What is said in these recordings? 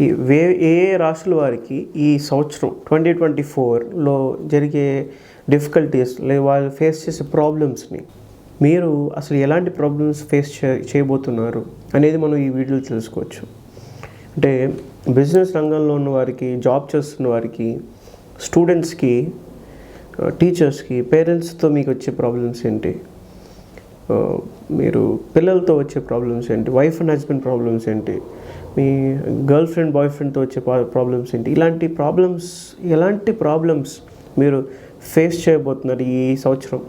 ఈ వే ఏ ఏ వారికి ఈ సంవత్సరం ట్వంటీ ట్వంటీ ఫోర్లో జరిగే డిఫికల్టీస్ లేదా వాళ్ళు ఫేస్ చేసే ప్రాబ్లమ్స్ని మీరు అసలు ఎలాంటి ప్రాబ్లమ్స్ ఫేస్ చే చేయబోతున్నారు అనేది మనం ఈ వీడియోలో తెలుసుకోవచ్చు. అంటే బిజినెస్ రంగంలో ఉన్న వారికి జాబ్ చేస్తున్న వారికి స్టూడెంట్స్కి టీచర్స్కి పేరెంట్స్తో మీకు వచ్చే ప్రాబ్లమ్స్ ఏంటి? మీరు పిల్లలతో వచ్చే ప్రాబ్లమ్స్ ఏంటి? వైఫ్ అండ్ హస్బెండ్ ప్రాబ్లమ్స్ ఏంటి? మీ గర్ల్ ఫ్రెండ్ బాయ్ ఫ్రెండ్తో వచ్చే ప్రాబ్లమ్స్ ఏంటి? ఇలాంటి ప్రాబ్లమ్స్ ఎలాంటి ప్రాబ్లమ్స్ మీరు ఫేస్ చేయబోతున్నారు ఈ సంవత్సరం?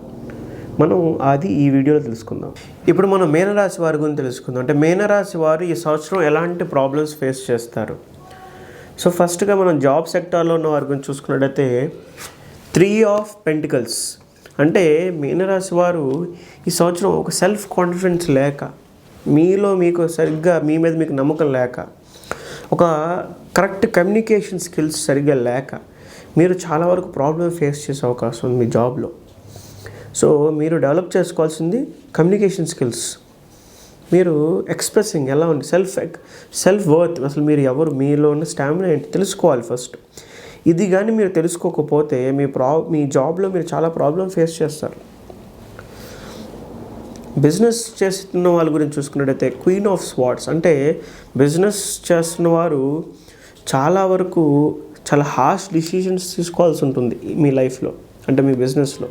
మనం అది ఈ వీడియోలో తెలుసుకుందాం. ఇప్పుడు మనం మీనరాశి వారి గురించి తెలుసుకుందాం. అంటే మీనరాశి వారు ఈ సంవత్సరం ఎలాంటి ప్రాబ్లమ్స్ ఫేస్ చేస్తారు? సో ఫస్ట్గా మనం జాబ్ సెక్టార్లో ఉన్న వారి గురించి చూసుకున్నట్టయితే త్రీ ఆఫ్ పెంటికల్స్ అంటే మీనరాశి వారు ఈ సంవత్సరం ఒక సెల్ఫ్ కాన్ఫిడెన్స్ లేక మీలో మీకు సరిగ్గా మీ మీద మీకు నమ్మకం లేక ఒక కరెక్ట్ కమ్యూనికేషన్ స్కిల్స్ సరిగ్గా లేక మీరు చాలా వరకు ప్రాబ్లం ఫేస్ చేసే అవకాశం ఉంది మీ జాబ్లో. సో మీరు డెవలప్ చేసుకోవాల్సింది కమ్యూనికేషన్ స్కిల్స్. మీరు ఎక్స్ప్రెసింగ్ ఎలా ఉంది సెల్ఫ్ సెల్ఫ్ వర్త్ అసలు మీరు ఎవరు మీలో ఉన్న స్టామినా ఏంటి తెలుసుకోవాలి ఫస్ట్. ఇది కానీ మీరు తెలుసుకోకపోతే మీ ప్రా మీ జాబ్లో మీరు చాలా ప్రాబ్లం ఫేస్ చేస్తారు. బిజినెస్ చేస్తున్న వాళ్ళ గురించి చూసుకున్నట్టయితే క్వీన్ ఆఫ్ స్వాట్స్ అంటే బిజినెస్ చేస్తున్న వారు చాలా వరకు చాలా హార్ష్ డిసిషన్స్ తీసుకోవాల్సి ఉంటుంది మీ లైఫ్లో అంటే మీ బిజినెస్లో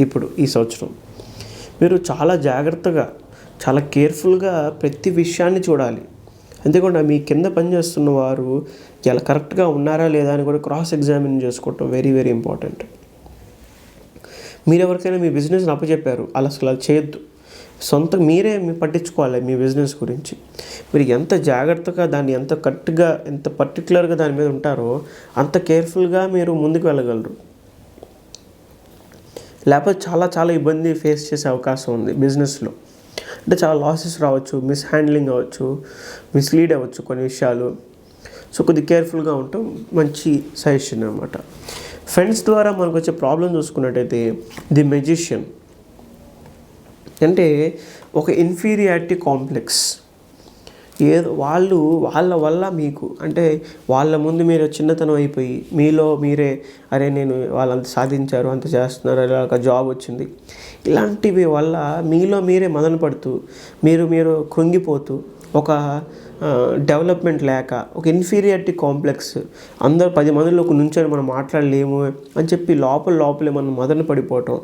ఇప్పుడు ఈ సంవత్సరం. మీరు చాలా జాగ్రత్తగా చాలా కేర్ఫుల్గా ప్రతి విషయాన్ని చూడాలి. అంతేకాకుండా మీ కింద పనిచేస్తున్న వారు ఎలా కరెక్ట్గా ఉన్నారా లేదా అని కూడా క్రాస్ ఎగ్జామిన్ చేసుకోవటం వెరీ వెరీ ఇంపార్టెంట్. మీరు ఎవరికైనా మీ బిజినెస్ని అప్పచెప్పారు అలా అసలు అలా చేయొద్దు. సొంత మీరే మీ పట్టించుకోవాలి మీ బిజినెస్ గురించి. మీరు ఎంత జాగ్రత్తగా దాన్ని ఎంత కరెక్ట్గా ఎంత పర్టికులర్గా దాని మీద ఉంటారో అంత కేర్ఫుల్గా మీరు ముందుకు వెళ్ళగలరు. లేకపోతే చాలా చాలా ఇబ్బంది ఫేస్ చేసే అవకాశం ఉంది బిజినెస్లో అంటే చాలా లాసెస్ రావచ్చు మిస్ హ్యాండ్లింగ్ అవ్వచ్చు మిస్లీడ్ అవ్వచ్చు కొన్ని విషయాలు. సో కొద్దిగా కేర్ఫుల్గా ఉండటం మంచి సజెషన్ అనమాట ఫ్రెండ్స్ ద్వారా మనకు వచ్చే ప్రాబ్లం చూసుకున్నట్టయితే ది మెజిషియన్ అంటే ఒక ఇన్ఫీరియారిటీ కాంప్లెక్స్ ఏదో వాళ్ళు వాళ్ళ వల్ల మీకు అంటే వాళ్ళ ముందు మీరు చిన్నతనం అయిపోయి మీలో మీరే అరే నేను వాళ్ళంత సాధించారు అంత చేస్తున్నారు అలా ఒక జాబ్ వచ్చింది. ఇలాంటివి వల్ల మీలో మీరే మదన పడుతూ మీరు మీరు కృంగిపోతూ ఒక డెవలప్మెంట్ లేక ఒక ఇన్ఫీరియారిటీ కాంప్లెక్స్ అందరు పది మందిలో ఒక నుంచొని మనం మాట్లాడలేము అని చెప్పి లోపల లోపలే మనం మొదలు పడిపోవటం.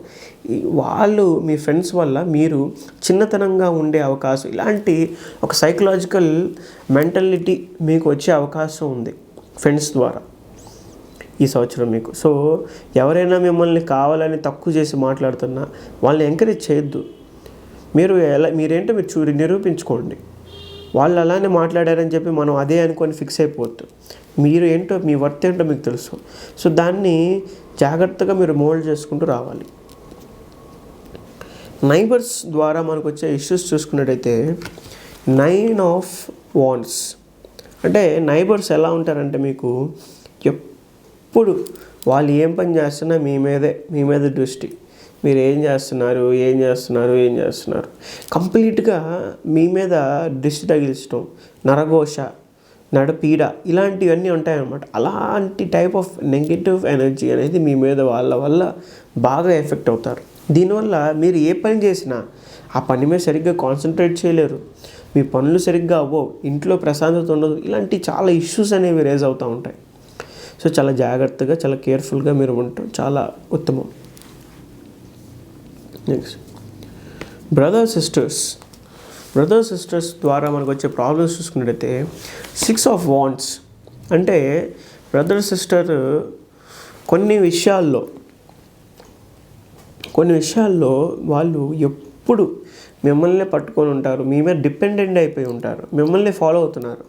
వాళ్ళు మీ ఫ్రెండ్స్ వల్ల మీరు చిన్నతనంగా ఉండే అవకాశం. ఇలాంటి ఒక సైకలాజికల్ మెంటాలిటీ మీకు వచ్చే అవకాశం ఉంది ఫ్రెండ్స్ ద్వారా. ఈ సంవత్సరం మీకు. సో ఎవరైనా మిమ్మల్ని కావాలని తక్కువ చేసి మాట్లాడుతున్నా వాళ్ళని ఎంకరేజ్ చేయొద్దు. మీరు ఎలా మీరేంటో మీరు చూ నిరూపించుకోండి. వాళ్ళు అలానే మాట్లాడారని చెప్పి మనం అదే అనుకొని ఫిక్స్ అయిపోవద్దు మీరు ఏంటో మీ వర్త్ ఏంటో మీకు తెలుసు. సో దాన్ని జాగ్రత్తగా మీరు మోల్డ్ చేసుకుంటూ రావాలి. నైబర్స్ ద్వారా మనకు వచ్చే ఇష్యూస్ చూసుకున్నట్టయితే నైన్ ఆఫ్ వాన్స్ అంటే నైబర్స్ ఎలా ఉంటారంటే మీకు ఎప్పుడు వాళ్ళు ఏం పని చేస్తున్నా మీ మీదే మీ మీద దృష్టి. మీరు ఏం చేస్తున్నారు ఏం చేస్తున్నారు ఏం చేస్తున్నారు? కంప్లీట్గా మీ మీద దిష్టి తగిలించడం నరఘోష నడపీడ ఇలాంటివన్నీ ఉంటాయన్నమాట. అలాంటి టైప్ ఆఫ్ నెగిటివ్ ఎనర్జీ అనేది మీ మీద వాళ్ళ వల్ల బాగా ఎఫెక్ట్ అవుతారు. దీనివల్ల మీరు ఏ పని చేసినా ఆ పని మీద సరిగ్గా కాన్సన్ట్రేట్ చేయలేరు. మీ పనులు సరిగ్గా అవ్వవు. ఇంట్లో ప్రశాంతత ఉండదు. ఇలాంటి చాలా ఇష్యూస్ అనేవి రేజ్ అవుతూ ఉంటాయి. సో చాలా జాగ్రత్తగా చాలా కేర్ఫుల్గా మీరు ఉండటం చాలా ఉత్తమం. Next brother sisters brother sisters ద్వారా మనకు వచ్చే ప్రాబ్లమ్స్ చూసుకున్నట్టయితే సిక్స్ ఆఫ్ వాంట్స్ అంటే బ్రదర్ సిస్టర్ కొన్ని విషయాల్లో కొన్ని విషయాల్లో వాళ్ళు ఎప్పుడు మిమ్మల్ని పట్టుకొని ఉంటారు మీ మీద డిపెండెంట్ అయిపోయి ఉంటారు మిమ్మల్ని ఫాలో అవుతున్నారు.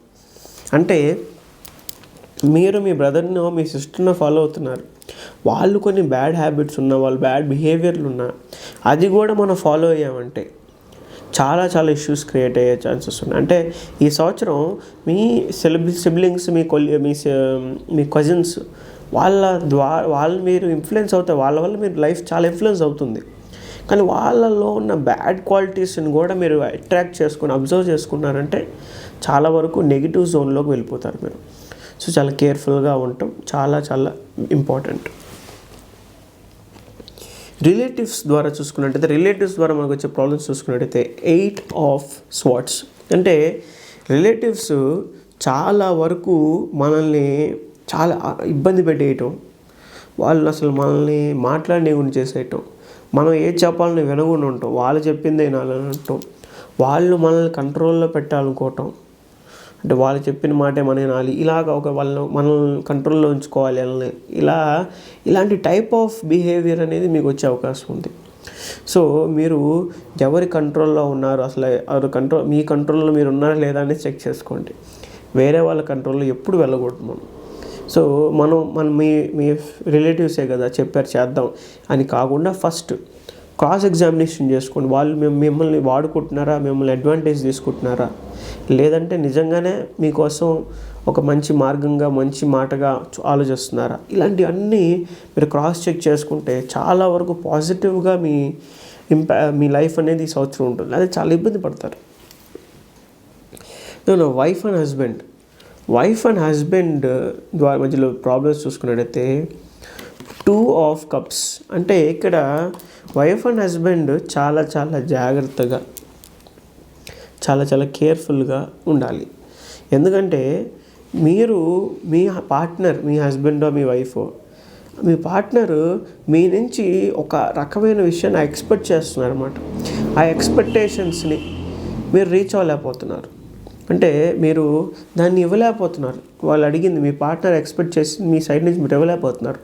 అంటే మీరు మీ బ్రదర్నో మీ సిస్టర్నో ఫాలో అవుతున్నారు. వాళ్ళు కొన్ని బ్యాడ్ హ్యాబిట్స్ ఉన్న వాళ్ళు బ్యాడ్ బిహేవియర్లు ఉన్నా అది కూడా మనం ఫాలో అయ్యామంటే చాలా చాలా ఇష్యూస్ క్రియేట్ అయ్యే ఛాన్సెస్ ఉన్నాయి. అంటే ఈ సంవత్సరం మీ సెలబ్ సిబ్లింగ్స్ మీ కొలి మీ మీ కజిన్స్ వాళ్ళ ద్వారా వాళ్ళు మీరు ఇన్ఫ్లుయెన్స్ అవుతారు వాళ్ళ వల్ల మీరు లైఫ్ చాలా ఇన్ఫ్లుయెన్స్ అవుతుంది. కానీ వాళ్ళలో ఉన్న బ్యాడ్ క్వాలిటీస్ని కూడా మీరు అట్రాక్ట్ చేసుకుని అబ్జర్వ్ చేసుకున్నారంటే చాలా వరకు నెగిటివ్ జోన్లోకి వెళ్ళిపోతారు మీరు. సో చాలా కేర్ఫుల్గా ఉండటం చాలా చాలా ఇంపార్టెంట్. రిలేటివ్స్ ద్వారా చూసుకున్నట్టయితే రిలేటివ్స్ ద్వారా మనకు వచ్చే ప్రాబ్లమ్స్ చూసుకున్నట్టయితే ఎయిట్ ఆఫ్ స్వాట్స్ అంటే రిలేటివ్స్ చాలా వరకు మనల్ని చాలా ఇబ్బంది పెట్టేయటం వాళ్ళు అసలు మనల్ని మాట్లాడనివ్వకుండా చేసేయటం మనం ఏ చెప్పాలని వినకుండా ఉంటాం వాళ్ళు చెప్పిందే వినాలనటం వాళ్ళు మనల్ని కంట్రోల్లో పెట్టాలనుకోవటం అంటే వాళ్ళు చెప్పిన మాటే మనం వినాలి. ఇలాగ ఒక వాళ్ళని మనల్ని కంట్రోల్లో ఉంచుకోవాలి వాళ్ళని ఇలా ఇలాంటి టైప్ ఆఫ్ బిహేవియర్ అనేది మీకు వచ్చే అవకాశం ఉంది. సో మీరు ఎవరి కంట్రోల్లో ఉన్నారు? అసలు ఎవరు కంట్రోల్ మీ కంట్రోల్లో మీరు ఉన్నారా లేదా అనేది చెక్ చేసుకోండి. వేరే వాళ్ళ కంట్రోల్లో ఎప్పుడు వెళ్ళకూడదు మనం. సో మనం మనం మీ మీ రిలేటివ్సే కదా చెప్పారు చేద్దాం అని కాకుండా ఫస్ట్ క్రాస్ ఎగ్జామినేషన్ చేసుకోండి. వాళ్ళు మేము మిమ్మల్ని వాడుకుంటున్నారా? మిమ్మల్ని అడ్వాంటేజ్ తీసుకుంటున్నారా? లేదంటే నిజంగానే మీకోసం ఒక మంచి మార్గంగా మంచి మాటగా ఆలోచిస్తున్నారా? ఇలాంటివన్నీ మీరు క్రాస్ చెక్ చేసుకుంటే చాలా వరకు పాజిటివ్గా మీ ఇంపా మీ లైఫ్ అనేది సంవత్సరం ఉంటుంది. అదే చాలా ఇబ్బంది పడతారు. నేను wife and husband wife and husband ద్వారా మధ్యలో ప్రాబ్లమ్స్ చూసుకున్నట్టయితే టూ ఆఫ్ కప్స్ అంటే ఇక్కడ వైఫ్ అండ్ హస్బెండ్ చాలా చాలా జాగ్రత్తగా చాలా చాలా కేర్ఫుల్గా ఉండాలి. ఎందుకంటే మీరు మీ పార్ట్నర్ మీ హస్బెండో మీ వైఫో మీ పార్ట్నర్ మీ నుంచి ఒక రకమైన విషయాన్ని ఎక్స్పెక్ట్ చేస్తున్నారు అనమాట ఆ ఎక్స్పెక్టేషన్స్ని మీరు రీచ్ అవ్వలేకపోతున్నారు. అంటే మీరు దాన్ని ఇవ్వలేకపోతున్నారు. వాళ్ళు అడిగింది మీ పార్ట్నర్ ఎక్స్పెక్ట్ చేసి మీ సైడ్ నుంచి మీరు ఇవ్వలేకపోతున్నారు.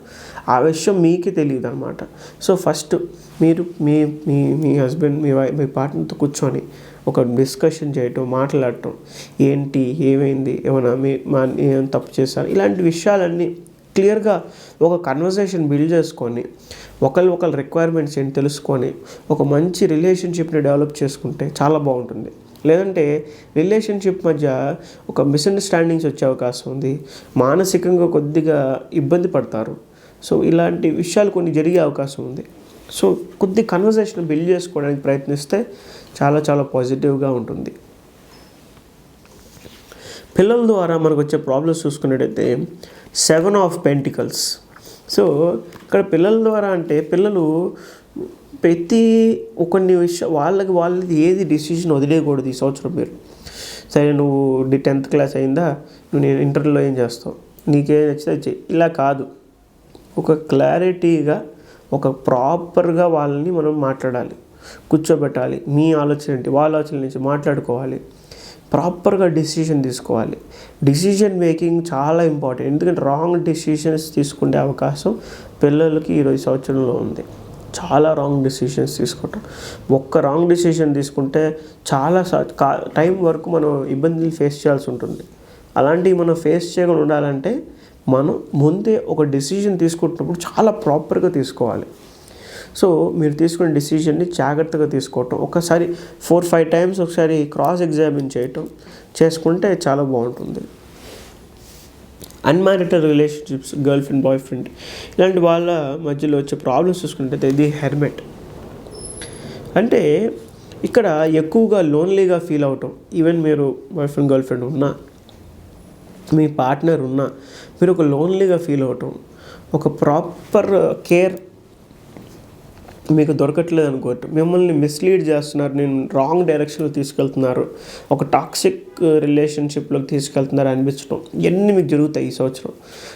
ఆ విషయం మీకే తెలియదు అనమాట సో ఫస్ట్ మీరు మీ మీ మీ హస్బెండ్ మీ వై మీ పార్ట్నర్తో కూర్చొని ఒక డిస్కషన్ చేయటం మాట్లాడటం ఏంటి ఏమైంది? ఏమైనా మీ మా ఏమైనా తప్పు చేశారు? ఇలాంటి విషయాలన్నీ క్లియర్గా ఒక కన్వర్జేషన్ బిల్డ్ చేసుకొని ఒకళ్ళు ఒకళ్ళ రిక్వైర్మెంట్స్ ఏంటి తెలుసుకొని ఒక మంచి రిలేషన్షిప్ని డెవలప్ చేసుకుంటే చాలా బాగుంటుంది. లేదంటే రిలేషన్షిప్ మధ్య ఒక మిస్అండర్స్టాండింగ్స్ వచ్చే అవకాశం ఉంది. మానసికంగా కొద్దిగా ఇబ్బంది పడతారు. సో ఇలాంటి విషయాలు కొన్ని జరిగే అవకాశం ఉంది. సో కొద్ది కన్వర్జేషన్ బిల్డ్ చేసుకోవడానికి ప్రయత్నిస్తే చాలా చాలా పాజిటివ్గా ఉంటుంది. పిల్లల ద్వారా మనకు వచ్చే ప్రాబ్లమ్స్ చూసుకున్నట్టయితే సెవెన్ ఆఫ్ పెంటికల్స్ సో ఇక్కడ పిల్లల ద్వారా అంటే పిల్లలు ప్రతి కొన్ని విషయం వాళ్ళకి వాళ్ళది ఏది డిసిషన్ వదిలేయకూడదు ఈ సంవత్సరం మీరు. సరే నువ్వు టెన్త్ క్లాస్ అయిందా? నువ్వు నేను ఇంటర్లో ఏం చేస్తావు? నీకేం నచ్చితే చెయ్యి ఇలా కాదు. ఒక క్లారిటీగా ఒక ప్రాపర్గా వాళ్ళని మనం మాట్లాడాలి. కూర్చోబెట్టాలి. మీ ఆలోచన ఏంటి? వాళ్ళ ఆలోచన నుంచి మాట్లాడుకోవాలి. ప్రాపర్గా డిసిషన్ తీసుకోవాలి. డిసిషన్ మేకింగ్ చాలా ఇంపార్టెంట్ ఎందుకంటే రాంగ్ డిసిషన్స్ తీసుకునే అవకాశం పిల్లలకి ఈరోజు సంవత్సరంలో ఉంది. చాలా రాంగ్ డెసిషన్స్ తీసుకుంటాం. ఒక్క రాంగ్ డెసిషన్ తీసుకుంటే చాలా కా- టైం వరకు మనం ఇబ్బందులు ఫేస్ చేయాల్సి ఉంటుంది. అలాంటివి మనం ఫేస్ చేయకుండా ఉండాలంటే మనం ముందే ఒక డెసిషన్ తీసుకుంటున్నప్పుడు చాలా ప్రాపర్గా తీసుకోవాలి. సో మీరు తీసుకునే డెసిషన్ని జాగ్రత్తగా తీసుకోవటం. ఒకసారి ఫోర్ ఫైవ్ టైమ్స్ ఒకసారి క్రాస్ ఎగ్జామిన్ చేయటం. చేసుకుంటే చాలా బాగుంటుంది. Unmarital relationships girlfriend boyfriend ఇలాంటి వాళ్ళ మధ్యలో వచ్చే ప్రాబ్లమ్స్ చూసుకుంటే ఇది హెర్మెట్ అంటే ఇక్కడ ఎక్కువగా లోన్లీగా ఫీల్ అవటం. ఈవెన్ మీరు బాయ్ ఫ్రెండ్ గర్ల్ ఫ్రెండ్ ఉన్నా మీ పార్ట్నర్ ఉన్నా మీరు ఒక లోన్లీగా ఫీల్ అవటం. ఒక ప్రాపర్ కేర్ మీకు దొరకట్లేదు అనుకోవటం మిమ్మల్ని మిస్లీడ్ చేస్తున్నారు. నేను రాంగ్ డైరెక్షన్లో తీసుకెళ్తున్నారు. ఒక టాక్సిక్ రిలేషన్షిప్లోకి uh, తీసుకెళ్తున్నారు అనిపించడం. ఇవన్నీ మీకు జరుగుతాయి ఈ సంవత్సరం.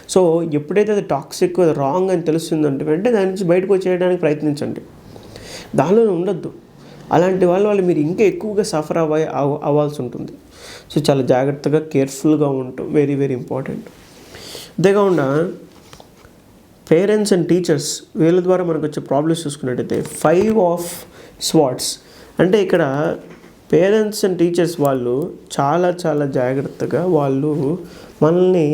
సో ఎప్పుడైతే అది టాక్సిక్ రాంగ్ అని తెలుస్తుందంటే వెంటనే దాని నుంచి బయటకు వచ్చేయడానికి ప్రయత్నించండి. దానిలో ఉండొద్దు. అలాంటి వాళ్ళు వాళ్ళు మీరు ఇంకా ఎక్కువగా సఫర్ అవ్వ అవ్వాల్సి ఉంటుంది. సో చాలా జాగ్రత్తగా కేర్ఫుల్గా ఉండటం వెరీ వెరీ ఇంపార్టెంట్ అంతేకాకుండా పేరెంట్స్ అండ్ టీచర్స్ వీళ్ళ ద్వారా మనకు వచ్చే ప్రాబ్లమ్స్ చూసుకున్నట్టయితే ఫైవ్ ఆఫ్ స్వాట్స్. అంటే ఇక్కడ పేరెంట్స్ అండ్ టీచర్స్ వాళ్ళు చాలా చాలా జాగ్రత్తగా వాళ్ళు మనల్ని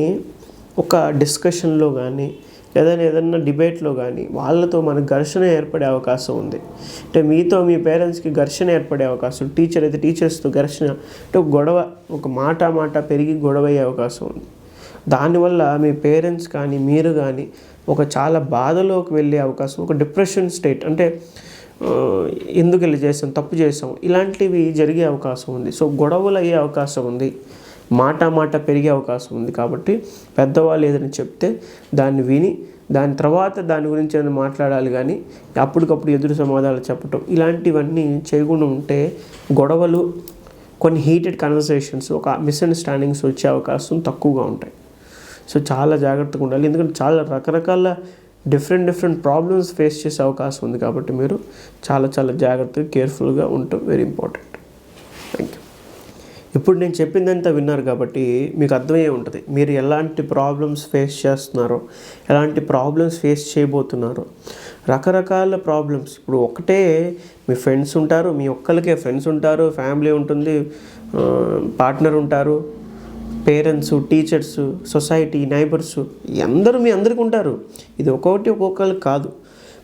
ఒక డిస్కషన్లో కానీ లేదా ఏదన్నా డిబేట్లో కానీ వాళ్ళతో మనకు ఘర్షణ ఏర్పడే అవకాశం ఉంది. అంటే మీతో మీ పేరెంట్స్కి ఘర్షణ ఏర్పడే అవకాశం టీచర్ అయితే టీచర్స్తో ఘర్షణ అంటే ఒక గొడవ ఒక మాట మాట పెరిగి గొడవ అయ్యే అవకాశం ఉంది. దానివల్ల మీ పేరెంట్స్ కానీ మీరు కానీ ఒక చాలా బాధలోకి వెళ్ళే అవకాశం ఒక డిప్రెషన్ స్టేట్ అంటే ఎందుకు వెళ్ళి చేసాం తప్పు చేసాం ఇలాంటివి జరిగే అవకాశం ఉంది. సో గొడవలు అయ్యే అవకాశం ఉంది. మాట మాట పెరిగే అవకాశం ఉంది కాబట్టి పెద్దవాళ్ళు ఏదైనా చెప్తే దాన్ని విని దాని తర్వాత దాని గురించి ఏదైనా మాట్లాడాలి కానీ అప్పటికప్పుడు ఎదురు సమాధానాలు చెప్పటం ఇలాంటివన్నీ చేయకుండా ఉంటే గొడవలు కొన్ని హీటెడ్ కన్వర్సేషన్స్ ఒక మిస్అండర్స్టాండింగ్స్ వచ్చే అవకాశం తక్కువగా ఉంటాయి. సో చాలా జాగ్రత్తగా ఉండాలి. ఎందుకంటే చాలా రకరకాల డిఫరెంట్ డిఫరెంట్ ప్రాబ్లమ్స్ ఫేస్ చేసే అవకాశం ఉంది కాబట్టి మీరు చాలా చాలా జాగ్రత్తగా కేర్ఫుల్గా ఉండటం వెరీ ఇంపార్టెంట్ థ్యాంక్ యూ ఇప్పుడు నేను చెప్పిందంతా విన్నారు కాబట్టి మీకు అర్థమయ్యే ఉంటుంది. మీరు ఎలాంటి ప్రాబ్లమ్స్ ఫేస్ చేస్తున్నారో ఎలాంటి ప్రాబ్లమ్స్ ఫేస్ చేయబోతున్నారో రకరకాల ప్రాబ్లమ్స్ ఇప్పుడు ఒకటే మీ ఫ్రెండ్స్ ఉంటారు మీ ఒక్కరికే ఫ్రెండ్స్ ఉంటారు ఫ్యామిలీ ఉంటుంది పార్ట్నర్ ఉంటారు పేరెంట్స్ టీచర్స్ సొసైటీ నైబర్స్ అందరూ మీ అందరికీ ఉంటారు. ఇది ఒక్కొక్కటి ఒక్కొక్కరికి కాదు.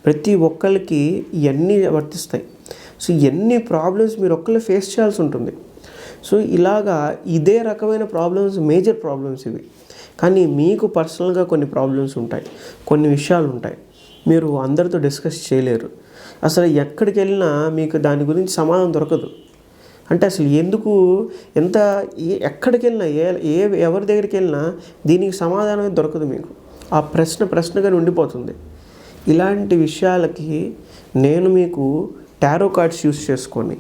ప్రతి ఒక్కరికి ఇవన్నీ వర్తిస్తాయి. సో ఎన్ని ప్రాబ్లమ్స్ మీరు ఒక్కరు ఫేస్ చేయాల్సి ఉంటుంది. సో ఇలాగా ఇదే రకమైన ప్రాబ్లమ్స్ మేజర్ ప్రాబ్లమ్స్ ఇవి. కానీ మీకు పర్సనల్గా కొన్ని ప్రాబ్లమ్స్ ఉంటాయి. కొన్ని విషయాలు ఉంటాయి. మీరు అందరితో డిస్కస్ చేయలేరు. అసలు ఎక్కడికి వెళ్ళినా మీకు దాని గురించి సమాధానం దొరకదు. అంటే అసలు ఎందుకు ఎంత ఎక్కడికి వెళ్ళినా ఏ ఏ ఎవరి దగ్గరికి వెళ్ళినా దీనికి సమాధానమే దొరకదు మీకు. ఆ ప్రశ్న ప్రశ్నగా ఉండిపోతుంది. ఇలాంటి విషయాలకి నేను మీకు టారో కార్డ్స్ యూస్ చేసుకొని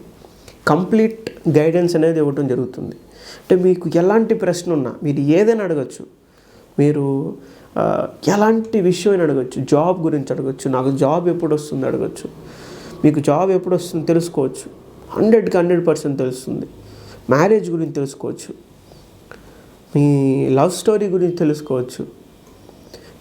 కంప్లీట్ గైడెన్స్ అనేది ఇవ్వటం జరుగుతుంది. అంటే మీకు ఎలాంటి ప్రశ్న ఉన్నా మీరు ఏదైనా అడగచ్చు. మీరు ఎలాంటి విషయం అయినా అడగచ్చు. జాబ్ గురించి అడగచ్చు. నాకు జాబ్ ఎప్పుడు వస్తుంది అడగచ్చు. మీకు జాబ్ ఎప్పుడు వస్తుంది తెలుసుకోవచ్చు. హండ్రెడ్కి హండ్రెడ్ పర్సెంట్ తెలుస్తుంది. మ్యారేజ్ గురించి తెలుసుకోవచ్చు. మీ లవ్ స్టోరీ గురించి తెలుసుకోవచ్చు.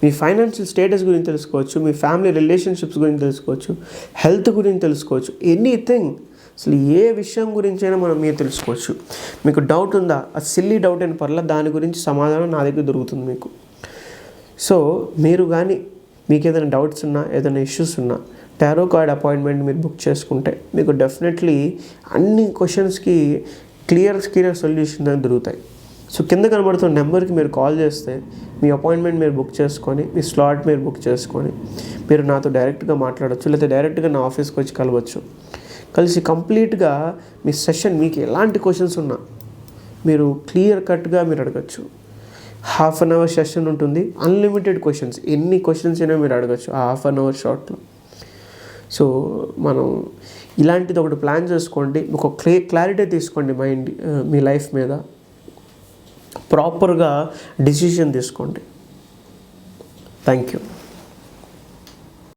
మీ ఫైనాన్షియల్ స్టేటస్ గురించి తెలుసుకోవచ్చు. మీ ఫ్యామిలీ రిలేషన్షిప్స్ గురించి తెలుసుకోవచ్చు. హెల్త్ గురించి తెలుసుకోవచ్చు. ఎనీథింగ్. అసలు ఏ విషయం గురించైనా మనం మీరు తెలుసుకోవచ్చు. మీకు డౌట్ ఉందా? ఆ సిల్లీ డౌట్ అయిన పర్లేదు దాని గురించి సమాధానం నా దగ్గర దొరుకుతుంది మీకు. సో మీరు కానీ మీకు ఏదైనా డౌట్స్ ఉన్నా ఏదైనా ఇష్యూస్ ఉన్నా టారో కార్డ్ అపాయింట్మెంట్ మీరు బుక్ చేసుకుంటే మీకు డెఫినెట్లీ అన్ని క్వశ్చన్స్కి క్లియర్ క్లియర్ సొల్యూషన్ అనేది దొరుకుతాయి. సో కింద కనబడుతున్న నెంబర్కి మీరు కాల్ చేస్తే మీ అపాయింట్మెంట్ మీరు బుక్ చేసుకొని మీ స్లాట్ మీరు బుక్ చేసుకొని మీరు నాతో డైరెక్ట్గా మాట్లాడచ్చు లేకపోతే డైరెక్ట్గా నా ఆఫీస్కి వచ్చి కలవచ్చు. కలిసి కంప్లీట్గా మీ సెషన్ మీకు ఎలాంటి క్వశ్చన్స్ ఉన్నా మీరు క్లియర్ కట్గా మీరు అడగచ్చు. హాఫ్ అన్ అవర్ సెషన్ ఉంటుంది అన్లిమిటెడ్ క్వశ్చన్స్ ఎన్ని క్వశ్చన్స్ అయినా మీరు అడగచ్చు ఆ హాఫ్ అన్ అవర్ షార్ట్లో సో మనం ఇలాంటిది ఒకటి ప్లాన్ చేసుకోండి. ఒక క్లే క్లారిటీ తీసుకోండి మైండ్ మీ లైఫ్ మీద. ప్రాపర్గా డిసిషన్ తీసుకోండి. Thank you